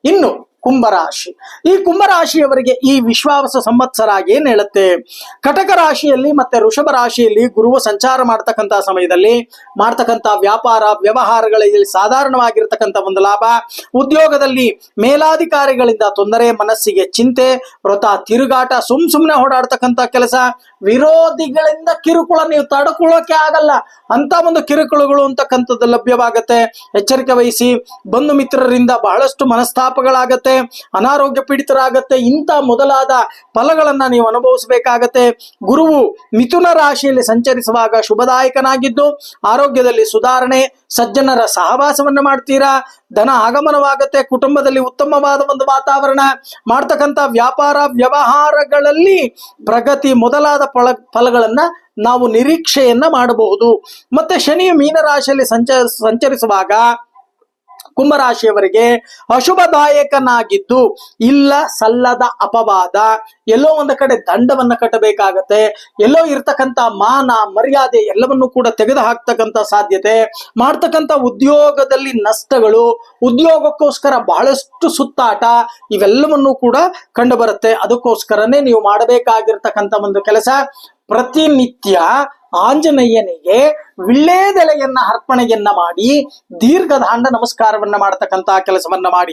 இன்னும் ಕುಂಭರಾಶಿ. ಈ ಕುಂಭರಾಶಿಯವರಿಗೆ ಈ ವಿಶ್ವಾಸ ಸಂವತ್ಸರ ಏನ್ ಹೇಳುತ್ತೆ? ಕಟಕ ರಾಶಿಯಲ್ಲಿ ಮತ್ತೆ ಋಷಭ ರಾಶಿಯಲ್ಲಿ ಗುರುವ ಸಂಚಾರ ಮಾಡ್ತಕ್ಕಂಥ ಸಮಯದಲ್ಲಿ ಮಾಡ್ತಕ್ಕಂಥ ವ್ಯಾಪಾರ, ವ್ಯವಹಾರಗಳಲ್ಲಿ ಸಾಧಾರಣವಾಗಿರ್ತಕ್ಕಂಥ ಒಂದು ಲಾಭ. ಉದ್ಯೋಗದಲ್ಲಿ ಮೇಲಾಧಿಕಾರಿಗಳಿಂದ ತೊಂದರೆ, ಮನಸ್ಸಿಗೆ ಚಿಂತೆ, ವ್ರತ, ತಿರುಗಾಟ, ಸುಮ್ ಸುಮ್ನೆ ಕೆಲಸ. ವಿರೋಧಿಗಳಿಂದ ಕಿರುಕುಳ ನೀವು ತಡ್ಕೊಳ್ಳೋಕೆ ಆಗಲ್ಲ. ಅಂತ ಒಂದು ಕಿರುಕುಳಗಳು ಅಂತಕ್ಕಂಥದ್ದು ಲಭ್ಯವಾಗತ್ತೆ. ಎಚ್ಚರಿಕೆ ವಹಿಸಿ ಬಂಧು ಮಿತ್ರರಿಂದ ಬಹಳಷ್ಟು ಮನಸ್ತಾಪಗಳಾಗತ್ತೆ. ಅನಾರೋಗ್ಯ ಪೀಡಿತರಾಗತ್ತೆ, ಇಂಥ ಮೊದಲಾದ ಫಲಗಳನ್ನ ನೀವು ಅನುಭವಿಸಬೇಕಾಗತ್ತೆ. ಗುರುವು ಮಿಥುನ ರಾಶಿಯಲ್ಲಿ ಸಂಚರಿಸುವಾಗ ಶುಭದಾಯಕನಾಗಿದ್ದು, ಆರೋಗ್ಯದಲ್ಲಿ ಸುಧಾರಣೆ, ಸಜ್ಜನರ ಸಹವಾಸವನ್ನು ಮಾಡ್ತೀರಾ? ಧನ ಆಗಮನವಾಗತ್ತೆ, ಕುಟುಂಬದಲ್ಲಿ ಉತ್ತಮವಾದ ಒಂದು ವಾತಾವರಣ, ಮಾಡ್ತಕ್ಕಂಥ ವ್ಯಾಪಾರ ವ್ಯವಹಾರಗಳಲ್ಲಿ ಪ್ರಗತಿ ಮೊದಲಾದ ಫಲ, ಫಲಗಳನ್ನ ನಾವು ನಿರೀಕ್ಷೆಯನ್ನ ಮಾಡಬಹುದು. ಮತ್ತೆ ಶನಿಯು ಮೀನರಾಶಿಯಲ್ಲಿ ಸಂಚ, ಸಂಚರಿಸುವಾಗ ಕುಂಭರಾಶಿಯವರಿಗೆ ಅಶುಭದಾಯಕನಾಗಿದ್ದು ಇಲ್ಲ ಸಲ್ಲದ ಅಪವಾದ, ಎಲ್ಲೋ ಒಂದು ಕಡೆ ದಂಡವನ್ನ ಕಟ್ಟಬೇಕಾಗತ್ತೆ, ಎಲ್ಲೋ ಇರ್ತಕ್ಕಂಥ ಮಾನ, ಮರ್ಯಾದೆ ಎಲ್ಲವನ್ನು ಕೂಡ ತೆಗೆದು ಹಾಕ್ತಕ್ಕಂಥ ಸಾಧ್ಯತೆ, ಮಾಡ್ತಕ್ಕಂಥ ಉದ್ಯೋಗದಲ್ಲಿ ನಷ್ಟಗಳು, ಉದ್ಯೋಗಕ್ಕೋಸ್ಕರ ಬಹಳಷ್ಟು ಸುತ್ತಾಟ ಇವೆಲ್ಲವನ್ನು ಕೂಡ ಕಂಡು ಬರುತ್ತೆ ಅದಕ್ಕೋಸ್ಕರನೇ ನೀವು ಮಾಡಬೇಕಾಗಿರ್ತಕ್ಕಂಥ ಒಂದು ಕೆಲಸ ಪ್ರತಿನಿತ್ಯ ಆಂಜನೇಯನಿಗೆ ವಿಳ್ಳೆದೆಲೆಯನ್ನ ಅರ್ಪಣೆಯನ್ನ ಮಾಡಿ ದೀರ್ಘದಾಂಡ ನಮಸ್ಕಾರವನ್ನ ಮಾಡತಕ್ಕಂತಹ ಕೆಲಸವನ್ನ ಮಾಡಿ.